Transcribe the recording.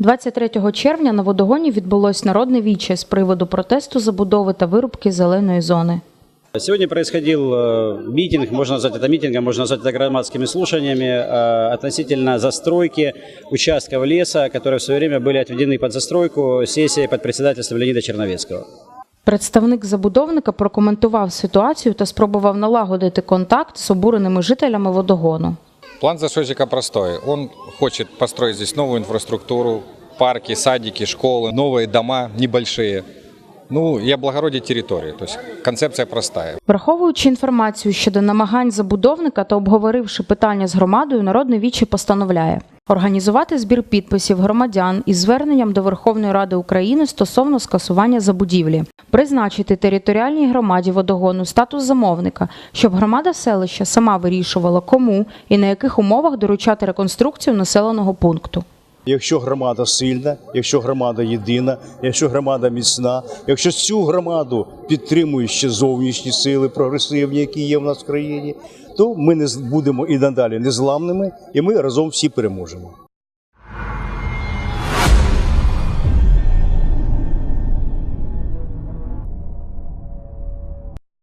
23 червня на водогоні відбулось народне віче з приводу протесту забудови та вирубки зеленої зони. Сегодня происходил э, митинг, можно назвать это митингом, можно назвать это громадскими слушаниями э, относительно застройки участков леса, которые в свое время были отведены под застройку сессией под председательством Леонида Черновецкого. Представник забудовника прокоментував ситуацію та спробував налагодити контакт з обуреними жителями водогону. План застройщика простой. Он хочет построить здесь новую инфраструктуру, парки, садики, школы, новые дома небольшие. Ну и облагородить территорию. То есть концепция простая. Враховуючи інформацію щодо намагань забудовника та обговоривши питання з громадою, народне віче постановляє організувати збір підписів громадян із зверненням до Верховної Ради України стосовно скасування забудівлі, призначити територіальній громаді водогону статус замовника, щоб громада селища сама вирішувала, кому і на яких умовах доручати реконструкцію населеного пункту. Якщо громада сильна, якщо громада єдина, якщо громада міцна, якщо цю громаду підтримують ще зовнішні сили прогресивні, які є в нас в країні, то ми не будемо і надалі незламними, і ми разом всі переможемо.